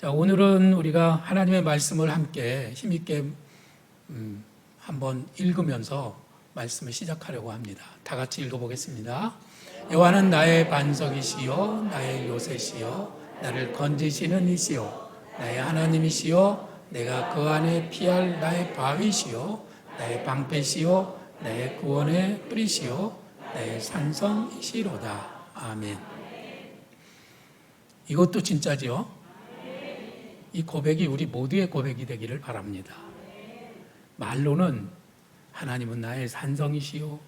자, 오늘은 우리가 하나님의 말씀을 함께 힘있게 음, 한번 읽으면서 말씀을 시작하려고 합니다. 다 같이 읽어보겠습니다. 여호와는 나의 반석이시요 나의 요새시요 나를 건지시는 이시요 나의 하나님이시요 내가 그 안에 피할 나의 바위시요 나의 방패시요 나의 구원의 뿌리시요 나의 산성이시로다. 아멘. 이것도 진짜지요? 이 고백이 우리 모두의 고백이 되기를 바랍니다. 말로는 하나님은 나의 산성이시요,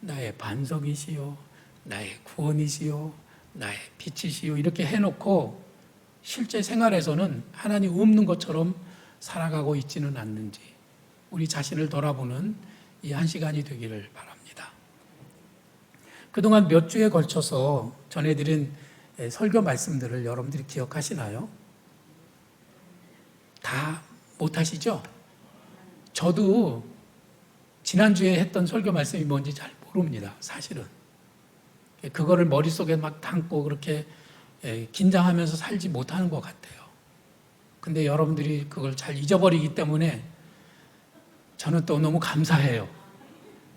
나의 반석이시요, 나의 구원이시요, 나의 빛이시요 이렇게 해놓고 실제 생활에서는 하나님 없는 것처럼 살아가고 있지는 않는지 우리 자신을 돌아보는 이 한 시간이 되기를 바랍니다. 그동안 몇 주에 걸쳐서 전해드린 설교 말씀들을 여러분들이 기억하시나요? 다 못하시죠? 저도 지난주에 했던 설교 말씀이 뭔지 잘 모릅니다, 사실은. 그거를 머릿속에 막 담고 그렇게 예, 긴장하면서 살지 못하는 것 같아요. 근데 여러분들이 그걸 잘 잊어버리기 때문에 저는 또 너무 감사해요.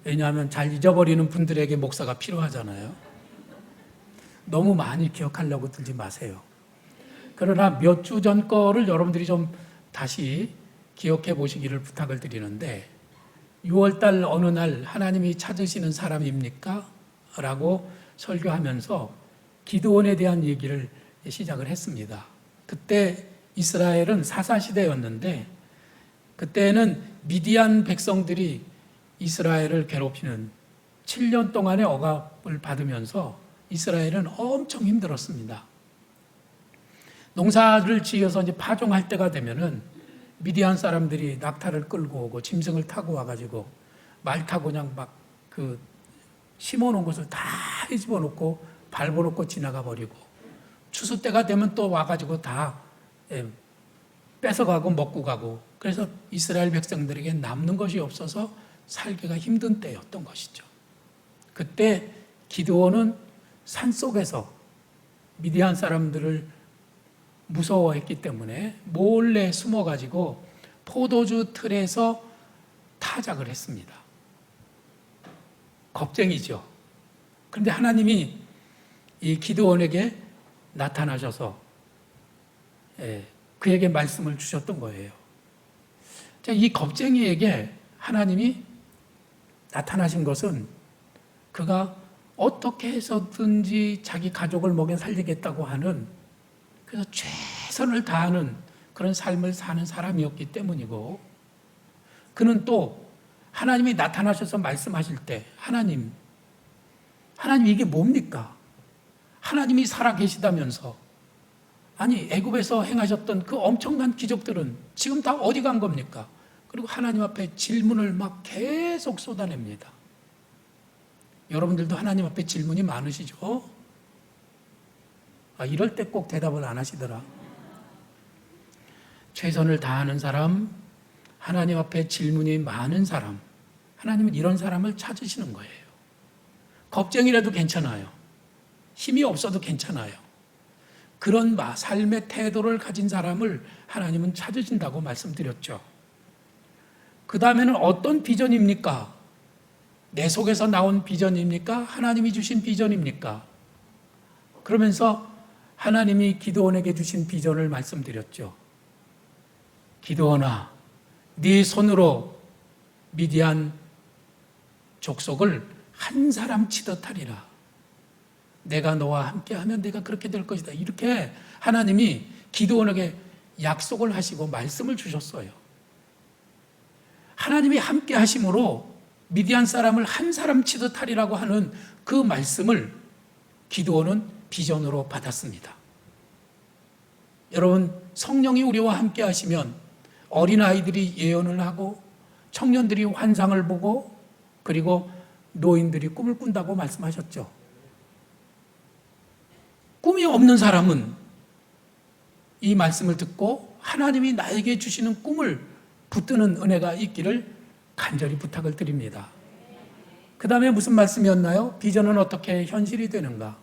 왜냐하면 잘 잊어버리는 분들에게 목사가 필요하잖아요. 너무 많이 기억하려고 들지 마세요. 그러나 몇 주 전 거를 여러분들이 좀 다시 기억해 보시기를 부탁을 드리는데 6월달 어느 날 하나님이 찾으시는 사람입니까? 라고 설교하면서 기도원에 대한 얘기를 시작을 했습니다. 그때 이스라엘은 사사시대였는데 그때는 미디안 백성들이 이스라엘을 괴롭히는 7년 동안의 억압을 받으면서 이스라엘은 엄청 힘들었습니다. 농사를 지어서 이제 파종할 때가 되면은 미디안 사람들이 낙타를 끌고 오고 짐승을 타고 와가지고 말 타고 그냥 막 그 심어놓은 것을 다 뒤집어 놓고 밟아놓고 지나가 버리고 추수 때가 되면 또 와가지고 다 예, 뺏어가고 먹고 가고 그래서 이스라엘 백성들에게 남는 것이 없어서 살기가 힘든 때였던 것이죠. 그때 기드온은 산 속에서 미디안 사람들을 무서워했기 때문에 몰래 숨어가지고 포도주 틀에서 타작을 했습니다. 겁쟁이죠. 그런데 하나님이 이 기드온에게 나타나셔서 예, 그에게 말씀을 주셨던 거예요. 이 겁쟁이에게 하나님이 나타나신 것은 그가 어떻게 해서든지 자기 가족을 먹여 살리겠다고 하는 그래서 최선을 다하는 그런 삶을 사는 사람이었기 때문이고 그는 또 하나님이 나타나셔서 말씀하실 때 하나님 하나님 이게 뭡니까? 하나님이 살아 계시다면서 아니 애굽에서 행하셨던 그 엄청난 기적들은 지금 다 어디 간 겁니까? 그리고 하나님 앞에 질문을 막 계속 쏟아냅니다. 여러분들도 하나님 앞에 질문이 많으시죠? 아, 이럴 때 꼭 대답을 안 하시더라. 최선을 다하는 사람, 하나님 앞에 질문이 많은 사람, 하나님은 이런 사람을 찾으시는 거예요. 겁쟁이라도 괜찮아요. 힘이 없어도 괜찮아요. 그런 삶의 태도를 가진 사람을 하나님은 찾으신다고 말씀드렸죠. 그 다음에는 어떤 비전입니까? 내 속에서 나온 비전입니까? 하나님이 주신 비전입니까? 그러면서 하나님이 기도원에게 주신 비전을 말씀드렸죠. 기도원아, 네 손으로 미디안 족속을 한 사람 치듯 하리라. 내가 너와 함께하면 내가 그렇게 될 것이다. 이렇게 하나님이 기도원에게 약속을 하시고 말씀을 주셨어요. 하나님이 함께 하심으로 미디안 사람을 한 사람 치듯 하리라고 하는 그 말씀을 기도원은 비전으로 받았습니다. 여러분, 성령이 우리와 함께 하시면 어린 아이들이 예언을 하고 청년들이 환상을 보고 그리고 노인들이 꿈을 꾼다고 말씀하셨죠. 꿈이 없는 사람은 이 말씀을 듣고 하나님이 나에게 주시는 꿈을 붙드는 은혜가 있기를 간절히 부탁을 드립니다. 그 다음에 무슨 말씀이었나요? 비전은 어떻게 현실이 되는가?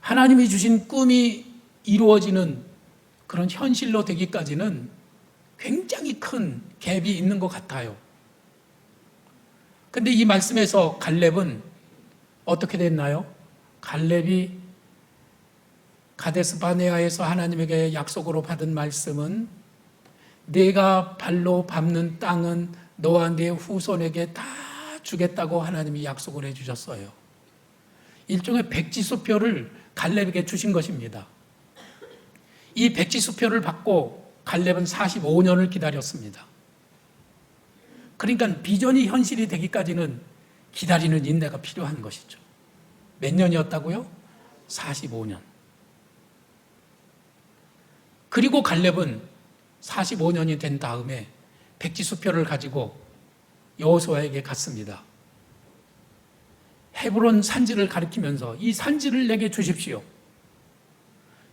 하나님이 주신 꿈이 이루어지는 그런 현실로 되기까지는 굉장히 큰 갭이 있는 것 같아요. 근데 이 말씀에서 갈렙은 어떻게 됐나요? 갈렙이 가데스 바네아에서 하나님에게 약속으로 받은 말씀은 내가 발로 밟는 땅은 너와 내 후손에게 다 주겠다고 하나님이 약속을 해 주셨어요. 일종의 백지수표를 갈렙에게 주신 것입니다. 이 백지 수표를 받고 갈렙은 45년을 기다렸습니다. 그러니까 비전이 현실이 되기까지는 기다리는 인내가 필요한 것이죠. 몇 년이었다고요? 45년. 그리고 갈렙은 45년이 된 다음에 백지 수표를 가지고 여호수아에게 갔습니다. 헤브론 산지를 가리키면서 이 산지를 내게 주십시오.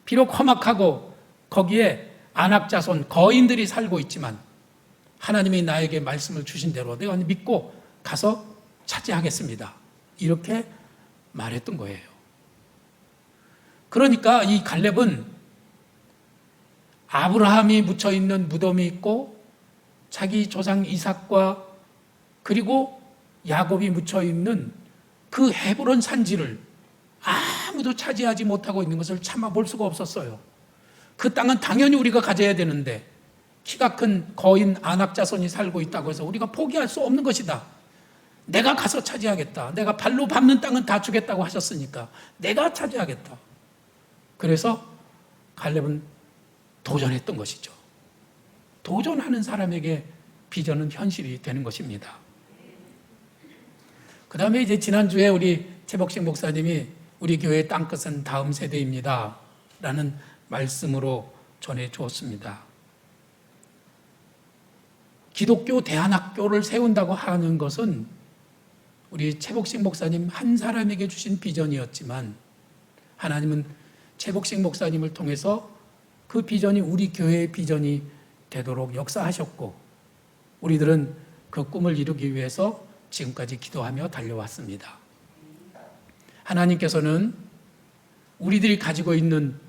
비록 험악하고 거기에 안악자손 거인들이 살고 있지만 하나님이 나에게 말씀을 주신 대로 내가 믿고 가서 차지하겠습니다. 이렇게 말했던 거예요. 그러니까 이 갈렙은 아브라함이 묻혀 있는 무덤이 있고 자기 조상 이삭과 그리고 야곱이 묻혀 있는 그 헤브론 산지를 아무도 차지하지 못하고 있는 것을 참아 볼 수가 없었어요. 그 땅은 당연히 우리가 가져야 되는데 키가 큰 거인 안악 자손이 살고 있다고 해서 우리가 포기할 수 없는 것이다. 내가 가서 차지하겠다. 내가 발로 밟는 땅은 다 주겠다고 하셨으니까 내가 차지하겠다. 그래서 갈렙은 도전했던 것이죠. 도전하는 사람에게 비전은 현실이 되는 것입니다. 그 다음에 이제 지난주에 우리 최복식 목사님이 우리 교회 땅끝은 다음 세대입니다. 라는 말씀으로 전해 주었습니다. 기독교 대안학교를 세운다고 하는 것은 우리 최복식 목사님 한 사람에게 주신 비전이었지만 하나님은 최복식 목사님을 통해서 그 비전이 우리 교회의 비전이 되도록 역사하셨고 우리들은 그 꿈을 이루기 위해서 지금까지 기도하며 달려왔습니다. 하나님께서는 우리들이 가지고 있는 그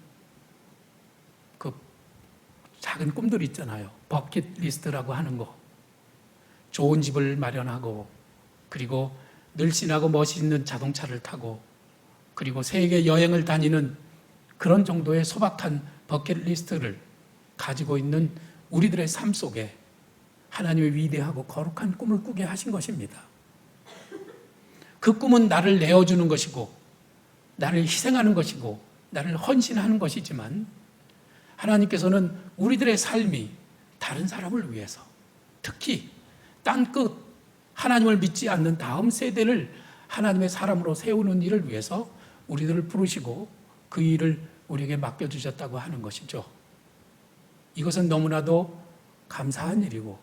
작은 꿈들 있잖아요. 버킷리스트라고 하는 거. 좋은 집을 마련하고 그리고 늘씬하고 멋있는 자동차를 타고 그리고 세계 여행을 다니는 그런 정도의 소박한 버킷리스트를 가지고 있는 우리들의 삶 속에 하나님의 위대하고 거룩한 꿈을 꾸게 하신 것입니다. 그 꿈은 나를 내어주는 것이고, 나를 희생하는 것이고, 나를 헌신하는 것이지만, 하나님께서는 우리들의 삶이 다른 사람을 위해서, 특히 땅끝 하나님을 믿지 않는 다음 세대를 하나님의 사람으로 세우는 일을 위해서 우리들을 부르시고 그 일을 우리에게 맡겨주셨다고 하는 것이죠. 이것은 너무나도 감사한 일이고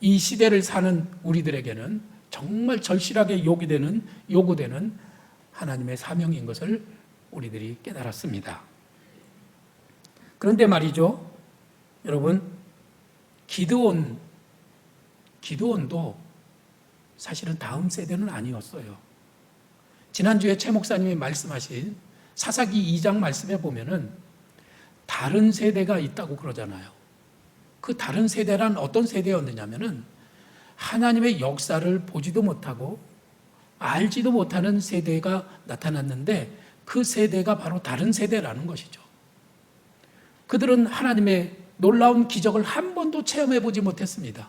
이 시대를 사는 우리들에게는 정말 절실하게 요구되는 요구되는 하나님의 사명인 것을 우리들이 깨달았습니다. 그런데 말이죠. 여러분 기드온 기드온도 사실은 다음 세대는 아니었어요. 지난주에 최 목사님이 말씀하신 사사기 2장 말씀에 보면은 다른 세대가 있다고 그러잖아요. 그 다른 세대란 어떤 세대였느냐면은 하나님의 역사를 보지도 못하고 알지도 못하는 세대가 나타났는데 그 세대가 바로 다른 세대라는 것이죠. 그들은 하나님의 놀라운 기적을 한 번도 체험해 보지 못했습니다.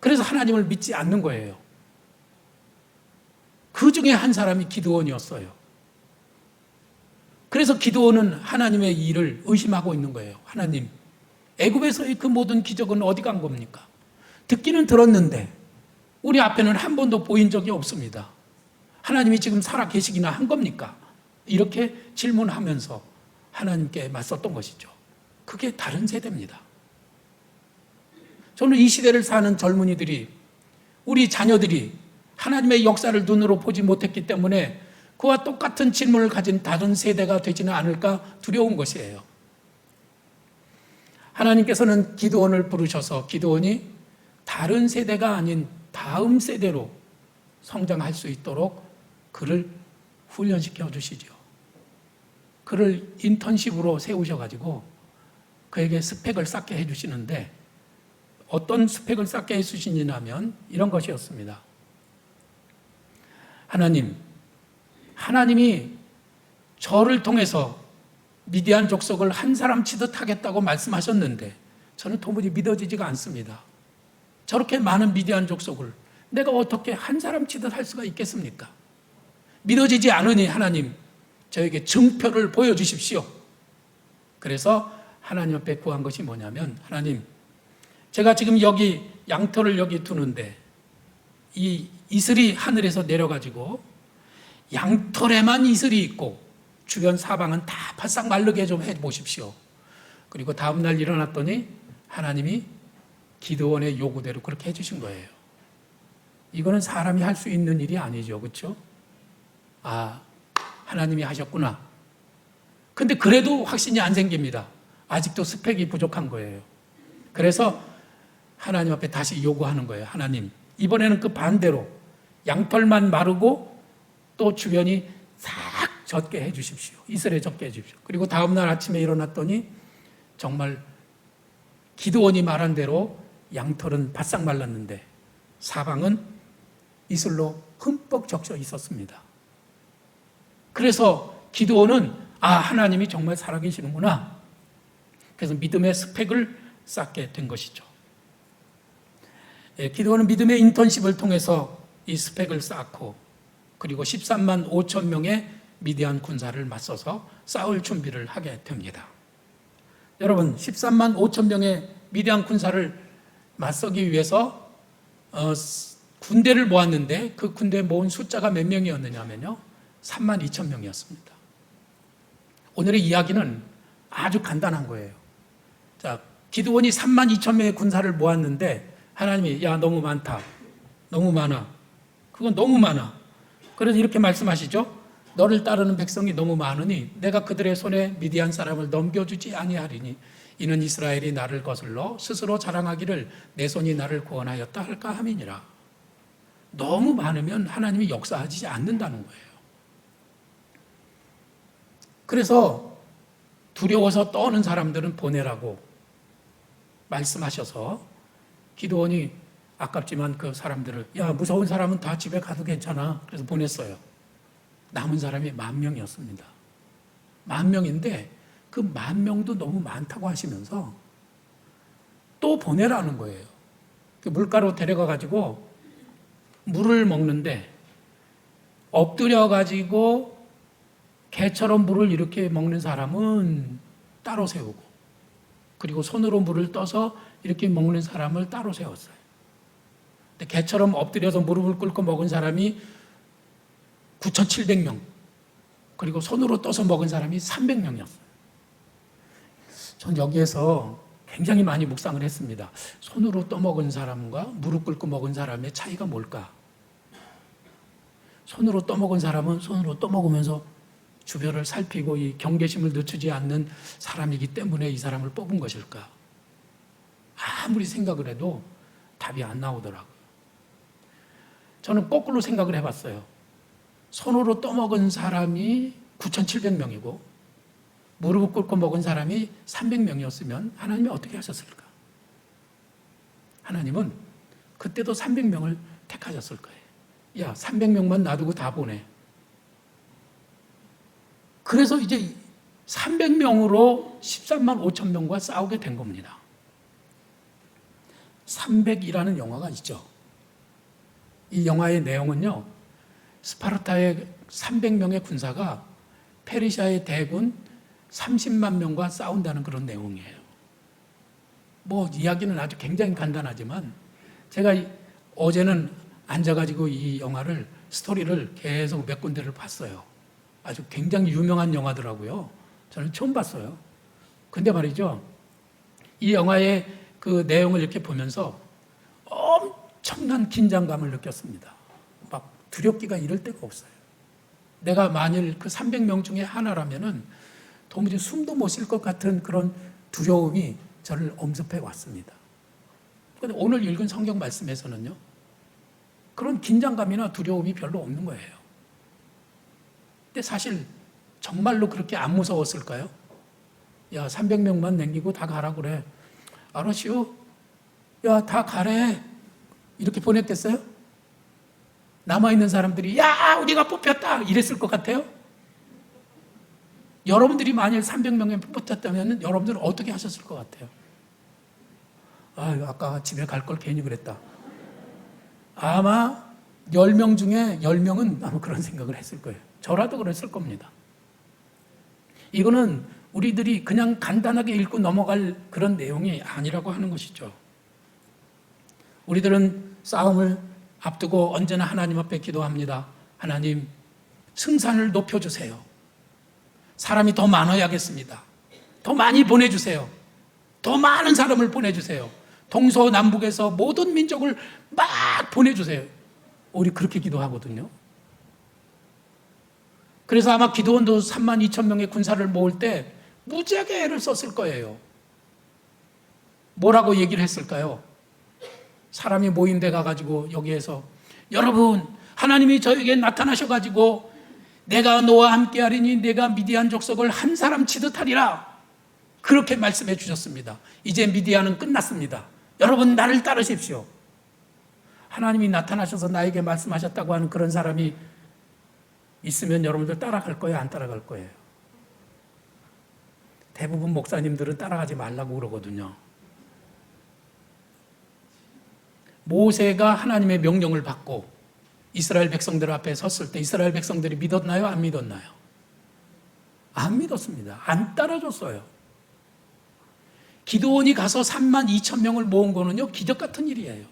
그래서 하나님을 믿지 않는 거예요. 그 중에 한 사람이 기드원이었어요. 그래서 기드원은 하나님의 일을 의심하고 있는 거예요. 하나님, 애굽에서의 그 모든 기적은 어디 간 겁니까? 듣기는 들었는데 우리 앞에는 한 번도 보인 적이 없습니다. 하나님이 지금 살아 계시기나 한 겁니까? 이렇게 질문하면서 하나님께 맞섰던 것이죠. 그게 다른 세대입니다. 저는 이 시대를 사는 젊은이들이 우리 자녀들이 하나님의 역사를 눈으로 보지 못했기 때문에 그와 똑같은 질문을 가진 다른 세대가 되지는 않을까 두려운 것이에요. 하나님께서는 기도원을 부르셔서 기도원이 다른 세대가 아닌 다음 세대로 성장할 수 있도록 그를 훈련시켜 주시죠. 그를 인턴십으로 세우셔가지고 그에게 스펙을 쌓게 해주시는데 어떤 스펙을 쌓게 해주시냐면 이런 것이었습니다. 하나님, 하나님이 저를 통해서 미디안 족속을 한 사람 치듯 하겠다고 말씀하셨는데 저는 도무지 믿어지지가 않습니다. 저렇게 많은 미디안 족속을 내가 어떻게 한 사람 치듯 할 수가 있겠습니까? 믿어지지 않으니 하나님 저에게 증표를 보여주십시오. 그래서 하나님 앞에 구한 것이 뭐냐면 하나님 제가 지금 여기 양털을 여기 두는데 이 이슬이 하늘에서 내려가지고 양털에만 이슬이 있고 주변 사방은 다 바싹 마르게 좀 해보십시오. 그리고 다음날 일어났더니 하나님이 기도원의 요구대로 그렇게 해주신 거예요. 이거는 사람이 할 수 있는 일이 아니죠. 그렇죠? 아, 하나님이 하셨구나. 근데 그래도 확신이 안 생깁니다. 아직도 스펙이 부족한 거예요. 그래서 하나님 앞에 다시 요구하는 거예요. 하나님, 이번에는 그 반대로 양털만 마르고 또 주변이 싹 젖게 해 주십시오. 이슬에 젖게 해 주십시오. 그리고 다음날 아침에 일어났더니 정말 기도원이 말한 대로 양털은 바싹 말랐는데 사방은 이슬로 흠뻑 적셔 있었습니다. 그래서 기도원은 아, 하나님이 정말 살아계시는구나. 그래서 믿음의 스펙을 쌓게 된 것이죠. 예, 기도원은 믿음의 인턴십을 통해서 이 스펙을 쌓고 그리고 13만 5천 명의 미디안 군사를 맞서서 싸울 준비를 하게 됩니다. 여러분, 13만 5천 명의 미디안 군사를 맞서기 위해서 어, 군대를 모았는데 그 군대 모은 숫자가 몇 명이었느냐면요. 3만 2천 명이었습니다. 오늘의 이야기는 아주 간단한 거예요. 자, 기드원이 3만 2천 명의 군사를 모았는데 하나님이 야 너무 많다. 너무 많아. 그건 너무 많아. 그래서 이렇게 말씀하시죠. 너를 따르는 백성이 너무 많으니 내가 그들의 손에 미디안 사람을 넘겨주지 아니하리니 이는 이스라엘이 나를 거슬러 스스로 자랑하기를 내 손이 나를 구원하였다 할까 함이니라. 너무 많으면 하나님이 역사하지 않는다는 거예요. 그래서 두려워서 떠는 사람들은 보내라고 말씀하셔서 기도원이 아깝지만 그 사람들을 야 무서운 사람은 다 집에 가도 괜찮아 그래서 보냈어요. 남은 사람이 만 명이었습니다. 만 명인데 그 만 명도 너무 많다고 하시면서 또 보내라는 거예요. 그 물가로 데려가 가지고 물을 먹는데 엎드려 가지고 개처럼 물을 이렇게 먹는 사람은 따로 세우고 그리고 손으로 물을 떠서 이렇게 먹는 사람을 따로 세웠어요. 근데 개처럼 엎드려서 무릎을 꿇고 먹은 사람이 9,700명. 그리고 손으로 떠서 먹은 사람이 300명이었어요. 전 여기에서 굉장히 많이 묵상을 했습니다. 손으로 떠먹은 사람과 무릎 꿇고 먹은 사람의 차이가 뭘까? 손으로 떠먹은 사람은 손으로 떠먹으면서 주변을 살피고 이 경계심을 늦추지 않는 사람이기 때문에 이 사람을 뽑은 것일까? 아무리 생각을 해도 답이 안 나오더라고요. 저는 거꾸로 생각을 해봤어요. 손으로 떠먹은 사람이 9,700명이고 무릎을 꿇고 먹은 사람이 300명이었으면 하나님이 어떻게 하셨을까? 하나님은 그때도 300명을 택하셨을 거예요. 야, 300명만 놔두고 다 보내. 그래서 이제 300명으로 13만 5천 명과 싸우게 된 겁니다. 300이라는 영화가 있죠. 이 영화의 내용은요, 스파르타의 300명의 군사가 페르시아의 대군 30만 명과 싸운다는 그런 내용이에요. 뭐 이야기는 아주 굉장히 간단하지만 제가 어제는 앉아가지고 이 영화를 스토리를 계속 몇 군데를 봤어요. 아주 굉장히 유명한 영화더라고요. 저는 처음 봤어요. 근데 말이죠. 이 영화의 그 내용을 이렇게 보면서 엄청난 긴장감을 느꼈습니다. 막 두렵기가 이럴 데가 없어요. 내가 만일 그 300명 중에 하나라면은 도무지 숨도 못 쉴 것 같은 그런 두려움이 저를 엄습해 왔습니다. 근데 오늘 읽은 성경 말씀에서는요. 그런 긴장감이나 두려움이 별로 없는 거예요. 근데 사실 정말로 그렇게 안 무서웠을까요? 야, 300명만 남기고 다 가라 그래. 알았시오? 야, 다 가래. 이렇게 보냈겠어요? 남아있는 사람들이, 야, 우리가 뽑혔다! 이랬을 것 같아요? 여러분들이 만일 300명에 뽑혔다면 여러분들은 어떻게 하셨을 것 같아요? 아, 아까 집에 갈 걸 괜히 그랬다. 아마 10명 중에 10명은 아마 그런 생각을 했을 거예요. 저라도 그랬을 겁니다. 이거는 우리들이 그냥 간단하게 읽고 넘어갈 그런 내용이 아니라고 하는 것이죠. 우리들은 싸움을 앞두고 언제나 하나님 앞에 기도합니다. 하나님, 승산을 높여주세요. 사람이 더 많아야겠습니다. 더 많이 보내주세요. 더 많은 사람을 보내주세요. 동서남북에서 모든 민족을 막 보내주세요. 우리 그렇게 기도하거든요. 그래서 아마 기도원도 3만 2천 명의 군사를 모을 때 무지하게 애를 썼을 거예요. 뭐라고 얘기를 했을까요? 사람이 모인 데 가가지고 여기에서 여러분 하나님이 저에게 나타나셔가지고 내가 너와 함께 하리니 내가 미디안 족속을 한 사람 치듯 하리라 그렇게 말씀해 주셨습니다. 이제 미디안은 끝났습니다. 여러분 나를 따르십시오. 하나님이 나타나셔서 나에게 말씀하셨다고 하는 그런 사람이 있으면 여러분들 따라갈 거예요? 안 따라갈 거예요? 대부분 목사님들은 따라가지 말라고 그러거든요. 모세가 하나님의 명령을 받고 이스라엘 백성들 앞에 섰을 때 이스라엘 백성들이 믿었나요? 안 믿었나요? 안 믿었습니다. 안 따라줬어요. 기도원이 가서 3만 2천 명을 모은 거는요, 기적 같은 일이에요.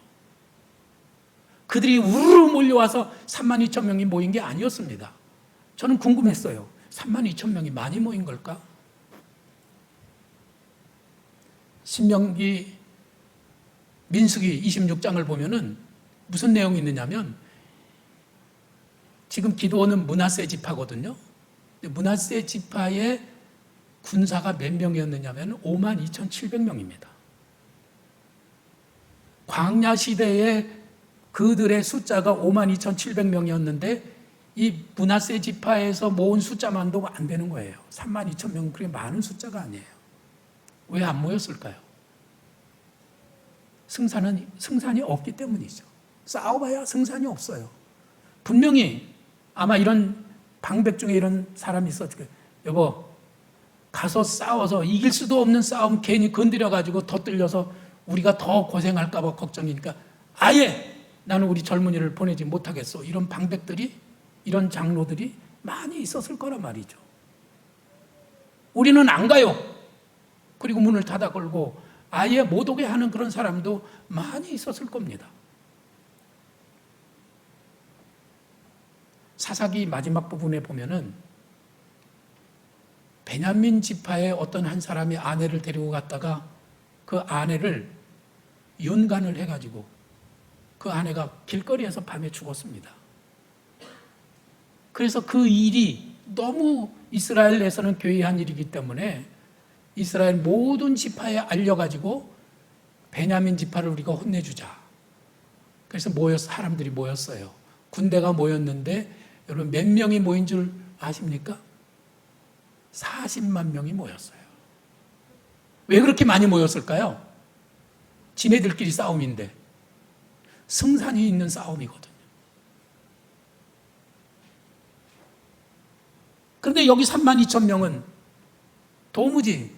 그들이 우르르 몰려와서 3만 2천 명이 모인 게 아니었습니다. 저는 궁금했어요. 3만 2천 명이 많이 모인 걸까? 신명기 민수기 26장을 보면은 무슨 내용이 있느냐면 지금 기도원은 문하세 지파거든요. 문하세 지파의 군사가 몇 명이었느냐면 5만 2,700명입니다. 광야 시대에 그들의 숫자가 5만 2,700명이었는데 이 문하세 지파에서 모은 숫자만도 안 되는 거예요. 3만 2천 명은 그렇게 많은 숫자가 아니에요. 왜 안 모였을까요? 승산은 승산이 없기 때문이죠. 싸워봐야 승산이 없어요. 분명히 아마 이런 방백 중에 이런 사람이 거예요. 여보, 가서 싸워서 이길 수도 없는 싸움 괜히 건드려 가지고 더 들려서 우리가 더 고생할까봐 걱정이니까 아예 나는 우리 젊은이를 보내지 못하겠어. 이런 방백들이 이런 장로들이 많이 있었을 거란 말이죠. 우리는 안 가요. 그리고 문을 닫아 걸고 아예 못 오게 하는 그런 사람도 많이 있었을 겁니다. 사사기 마지막 부분에 보면은 베냐민 지파의 어떤 한 사람이 아내를 데리고 갔다가 그 아내를 윤간을 해가지고 그 아내가 길거리에서 밤에 죽었습니다. 그래서 그 일이 너무 이스라엘에서는 괴이한 일이기 때문에 이스라엘 모든 지파에 알려가지고 베냐민 지파를 우리가 혼내주자. 그래서 모였 사람들이 모였어요. 군대가 모였는데 여러분 몇 명이 모인 줄 아십니까? 40만 명이 모였어요. 왜 그렇게 많이 모였을까요? 지네들끼리 싸움인데 승산이 있는 싸움이거든 그런데 여기 3만 2천 명은 도무지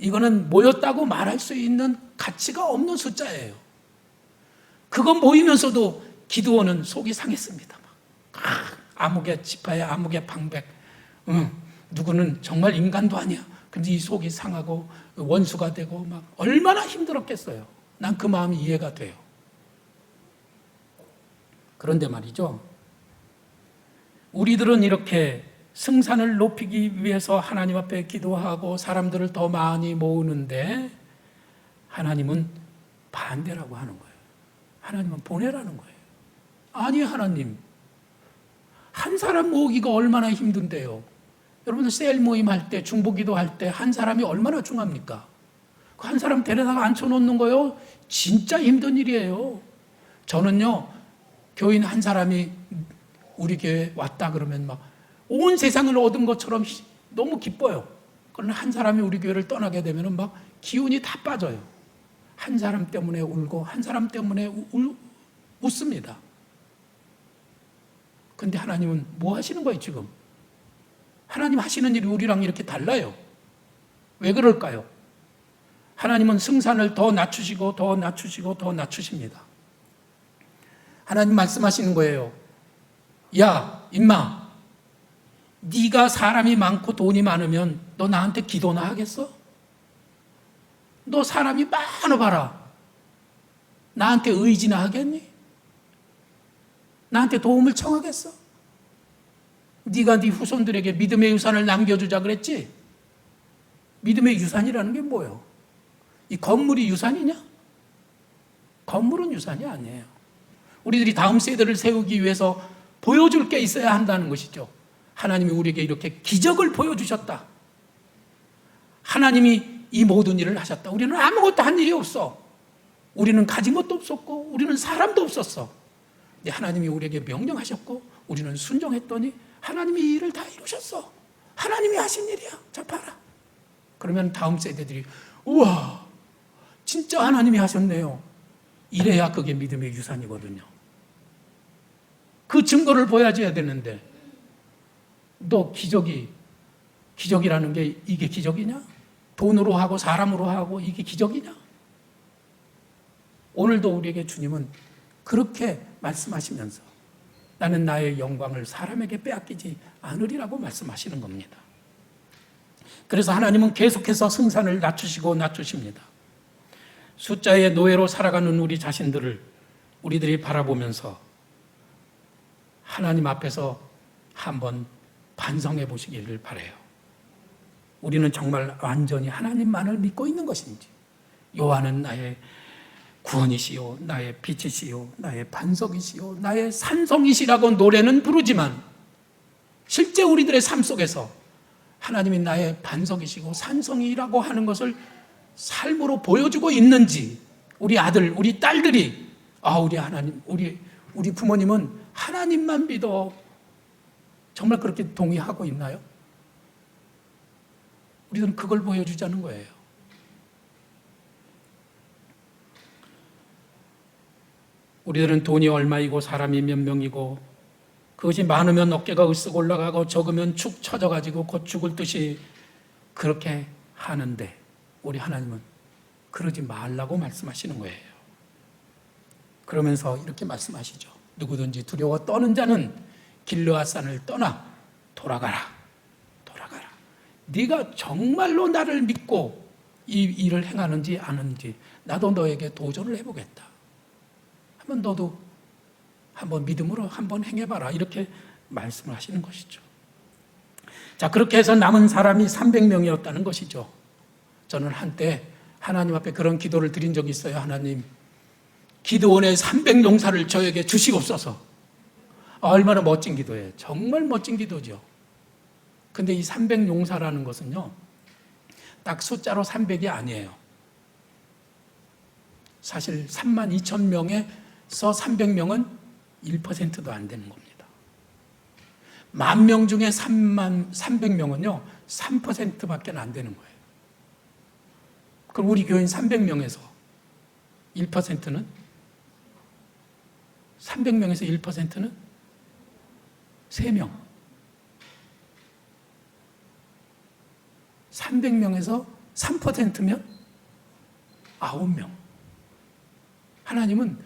이거는 모였다고 말할 수 있는 가치가 없는 숫자예요. 그건 모이면서도 기도원은 속이 상했습니다. 아, 아무개 지파에 아무개 방백. 응, 누구는 정말 인간도 아니야. 근데 이 속이 상하고 원수가 되고 막 얼마나 힘들었겠어요. 난 그 마음이 이해가 돼요. 그런데 말이죠. 우리들은 이렇게 승산을 높이기 위해서 하나님 앞에 기도하고 사람들을 더 많이 모으는데 하나님은 반대라고 하는 거예요. 하나님은 보내라는 거예요. 아니, 하나님. 한 사람 모으기가 얼마나 힘든데요. 여러분들 셀 모임 할 때, 중보기도 할 때 한 사람이 얼마나 중합니까? 그 한 사람 데려다가 앉혀놓는 거요? 진짜 힘든 일이에요. 저는요, 교인 한 사람이 우리 교회 왔다 그러면 막 온 세상을 얻은 것처럼 히- 너무 기뻐요. 그러나 한 사람이 우리 교회를 떠나게 되면 막 기운이 다 빠져요. 한 사람 때문에 울고 한 사람 때문에 우- 울- 웃습니다. 근데 하나님은 뭐 하시는 거예요, 지금? 하나님 하시는 일이 우리랑 이렇게 달라요. 왜 그럴까요? 하나님은 승산을 더 낮추시고 더 낮추시고 더 낮추십니다. 하나님 말씀하시는 거예요. 야, 임마. 네가 사람이 많고 돈이 많으면 너 나한테 기도나 하겠어? 너 사람이 많아 봐라. 나한테 의지나 하겠니? 나한테 도움을 청하겠어? 네가 네 후손들에게 믿음의 유산을 남겨주자 그랬지? 믿음의 유산이라는 게 뭐예요? 이 건물이 유산이냐? 건물은 유산이 아니에요. 우리들이 다음 세대를 세우기 위해서 보여줄 게 있어야 한다는 것이죠. 하나님이 우리에게 이렇게 기적을 보여주셨다. 하나님이 이 모든 일을 하셨다. 우리는 아무것도 한 일이 없어. 우리는 가진 것도 없었고, 우리는 사람도 없었어. 근데 하나님이 우리에게 명령하셨고, 우리는 순종했더니 하나님이 이 일을 다 이루셨어. 하나님이 하신 일이야. 자, 봐라. 그러면 다음 세대들이, 우와, 진짜 하나님이 하셨네요. 이래야 그게 믿음의 유산이거든요. 그 증거를 보여줘야 되는데, 너 기적이, 기적이라는 게 이게 기적이냐? 돈으로 하고 사람으로 하고 이게 기적이냐? 오늘도 우리에게 주님은 그렇게 말씀하시면서 나는 나의 영광을 사람에게 빼앗기지 않으리라고 말씀하시는 겁니다. 그래서 하나님은 계속해서 승산을 낮추시고 낮추십니다. 숫자의 노예로 살아가는 우리 자신들을 우리들이 바라보면서 하나님 앞에서 한번 반성해 보시기를 바래요. 우리는 정말 완전히 하나님만을 믿고 있는 것인지, 요한은 나의 구원이시요, 나의 빛이시요, 나의 반석이시요, 나의 산성이시라고 노래는 부르지만, 실제 우리들의 삶 속에서 하나님이 나의 반석이시고 산성이라고 하는 것을 삶으로 보여주고 있는지, 우리 아들, 우리 딸들이, 아, 우리 하나님, 우리, 우리 부모님은 하나님만 믿어. 정말 그렇게 동의하고 있나요? 우리는 그걸 보여주자는 거예요. 우리들은 돈이 얼마이고 사람이 몇 명이고 그것이 많으면 어깨가 으쓱 올라가고 적으면 축 처져가지고 곧 죽을 듯이 그렇게 하는데 우리 하나님은 그러지 말라고 말씀하시는 거예요. 그러면서 이렇게 말씀하시죠. 누구든지 두려워 떠는 자는 길르앗 산을 떠나 돌아가라. 돌아가라. 네가 정말로 나를 믿고 이 일을 행하는지 아는지 나도 너에게 도전을 해 보겠다. 한번 너도 한번 믿음으로 한번 행해 봐라. 이렇게 말씀을 하시는 것이죠. 자, 그렇게 해서 남은 사람이 300명이었다는 것이죠. 저는 한때 하나님 앞에 그런 기도를 드린 적이 있어요. 하나님, 기도원의 300 용사를 저에게 주시옵소서. 아, 얼마나 멋진 기도예요. 정말 멋진 기도죠. 근데 이 300 용사라는 것은요, 딱 숫자로 300이 아니에요. 사실 3만 2천 명에서 300명은 1%도 안 되는 겁니다. 만 명 중에 3만 300명은요, 3%밖에 안 되는 거예요. 그럼 우리 교인 300명에서 1%는 300명에서 1%는 3명. 300명에서 3%면 9명. 하나님은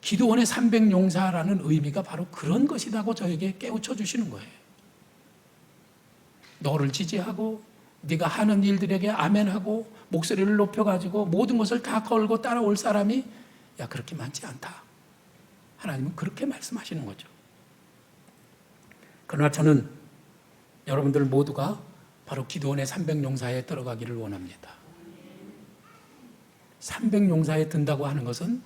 기도원의 300 용사라는 의미가 바로 그런 것이라고 저에게 깨우쳐 주시는 거예요. 너를 지지하고 네가 하는 일들에게 아멘하고 목소리를 높여 가지고 모든 것을 다 걸고 따라올 사람이 야 그렇게 많지 않다. 하나님은 그렇게 말씀하시는 거죠. 그러나 저는 여러분들 모두가 바로 기도원의 300용사에 들어가기를 원합니다. 300용사에 든다고 하는 것은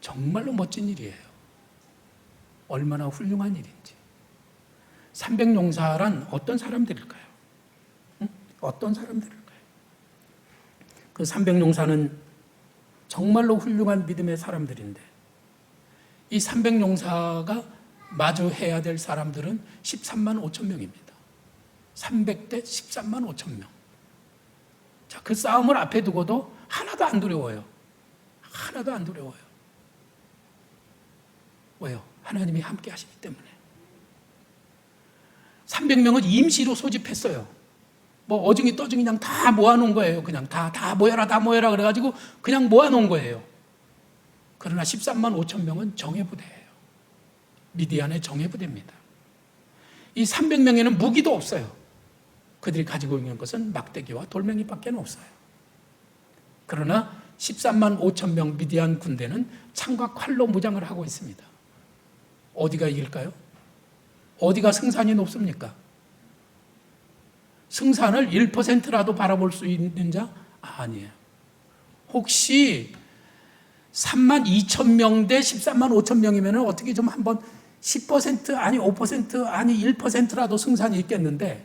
정말로 멋진 일이에요. 얼마나 훌륭한 일인지. 300용사란 어떤 사람들일까요? 응? 어떤 사람들일까요? 그 300용사는 정말로 훌륭한 믿음의 사람들인데 이 300용사가 마주해야 될 사람들은 13만 5천 명입니다. 300대 13만 5천 명. 자, 그 싸움을 앞에 두고도 하나도 안 두려워요. 하나도 안 두려워요. 왜요? 하나님이 함께 하시기 때문에. 300명은 임시로 소집했어요. 뭐 어중이 떠중이 그냥 다 모아놓은 거예요. 그냥 다, 다 모여라, 다 모여라 그래가지고 그냥 모아놓은 거예요. 그러나 13만 5천 명은 정예부대예요. 미디안의 정예부대입니다. 이 300명에는 무기도 없어요. 그들이 가지고 있는 것은 막대기와 돌멩이밖에 없어요. 그러나 13만 5천 명 미디안 군대는 창과 칼로 무장을 하고 있습니다. 어디가 이길까요? 어디가 승산이 높습니까? 승산을 1%라도 바라볼 수 있는 자? 아니에요. 혹시 3만 2천 명 대 13만 5천 명이면 어떻게 좀 한번 10% 아니 5% 아니 1%라도 승산이 있겠는데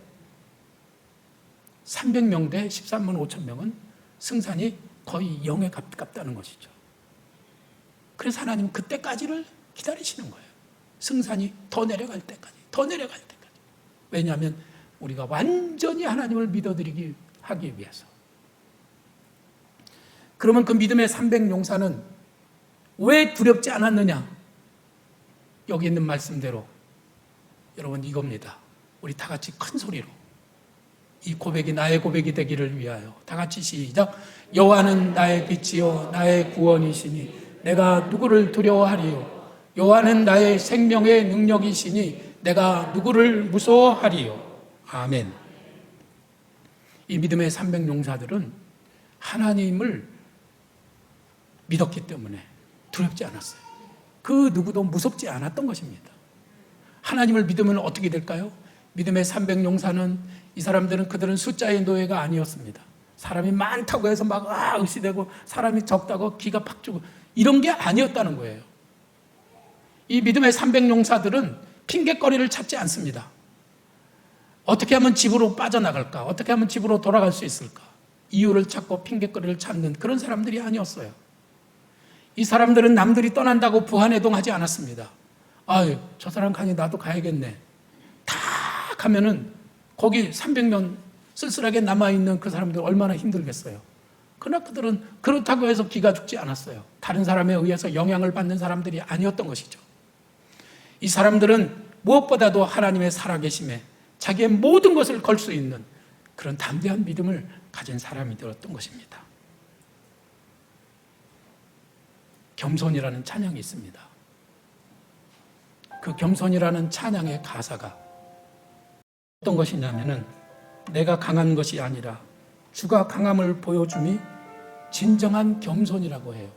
300명 대 13만 5천 명은 승산이 거의 0에 가깝다는 것이죠. 그래서 하나님 그때까지를 기다리시는 거예요. 승산이 더 내려갈 때까지, 더 내려갈 때까지. 왜냐하면 우리가 완전히 하나님을 믿어드리기 하기 위해서. 그러면 그 믿음의 300 용사는 왜 두렵지 않았느냐? 여기 있는 말씀대로. 여러분 이겁니다. 우리 다 같이 큰 소리로. 이 고백이 나의 고백이 되기를 위하여. 다 같이 시작. 여호와는 나의 빛이요 나의 구원이시니 내가 누구를 두려워하리요? 여호와는 나의 생명의 능력이시니 내가 누구를 무서워하리요? 아멘. 이 믿음의 300용사들은 하나님을 믿었기 때문에 두렵지 않았어요 그 누구도 무섭지 않았던 것입니다 하나님을 믿으면 어떻게 될까요? 믿음의 300용사는 이 사람들은 그들은 숫자의 노예가 아니었습니다. 사람이 많다고 해서 막 아, 의시되고 사람이 적다고 기가 팍 주고 이런 게 아니었다는 거예요. 이 믿음의 300용사들은 핑계거리를 찾지 않습니다. 어떻게 하면 집으로 빠져나갈까? 어떻게 하면 집으로 돌아갈 수 있을까? 이유를 찾고 핑계거리를 찾는 그런 사람들이 아니었어요. 이 사람들은 남들이 떠난다고 부안해동하지 않았습니다. 아유, 저 사람 가니 나도 가야겠네. 다 가면은 거기 300명 쓸쓸하게 남아있는 그 사람들 얼마나 힘들겠어요. 그러나 그들은 그렇다고 해서 기가 죽지 않았어요. 다른 사람에 의해서 영향을 받는 사람들이 아니었던 것이죠. 이 사람들은 무엇보다도 하나님의 살아계심에 자기의 모든 것을 걸 수 있는 그런 담대한 믿음을 가진 사람이 되었던 것입니다. 겸손이라는 찬양이 있습니다. 그 겸손이라는 찬양의 가사가 어떤 것이냐면은 내가 강한 것이 아니라 주가 강함을 보여줌이 진정한 겸손이라고 해요.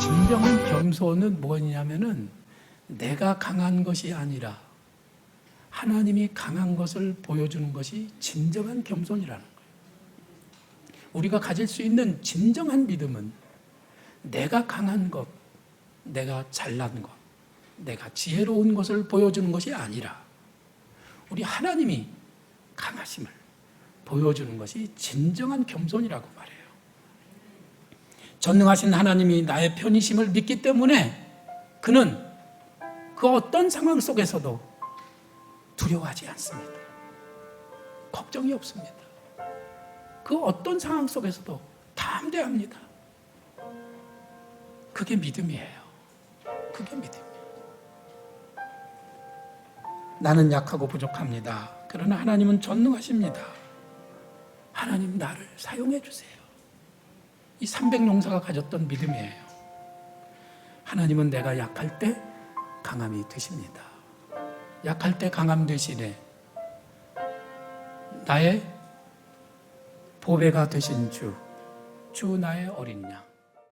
진정한 겸손은 뭐냐면은 내가 강한 것이 아니라 하나님이 강한 것을 보여주는 것이 진정한 겸손이라는 거예요. 우리가 가질 수 있는 진정한 믿음은 내가 강한 것, 내가 잘난 것, 내가 지혜로운 것을 보여주는 것이 아니라 우리 하나님이 강하심을 보여주는 것이 진정한 겸손이라고 말해요. 전능하신 하나님이 나의 편이심을 믿기 때문에 그는 그 어떤 상황 속에서도 두려워하지 않습니다. 걱정이 없습니다. 그 어떤 상황 속에서도 담대합니다. 그게 믿음이에요. 그게 믿음이에요. 나는 약하고 부족합니다. 그러나 하나님은 전능하십니다. 하나님 나를 사용해 주세요. 이 300 용사가 가졌던 믿음이에요. 하나님은 내가 약할 때 강함이 되십니다. 약할 때 강함 되시네. 나의 보배가 되신 주, 주 나의 어린 양.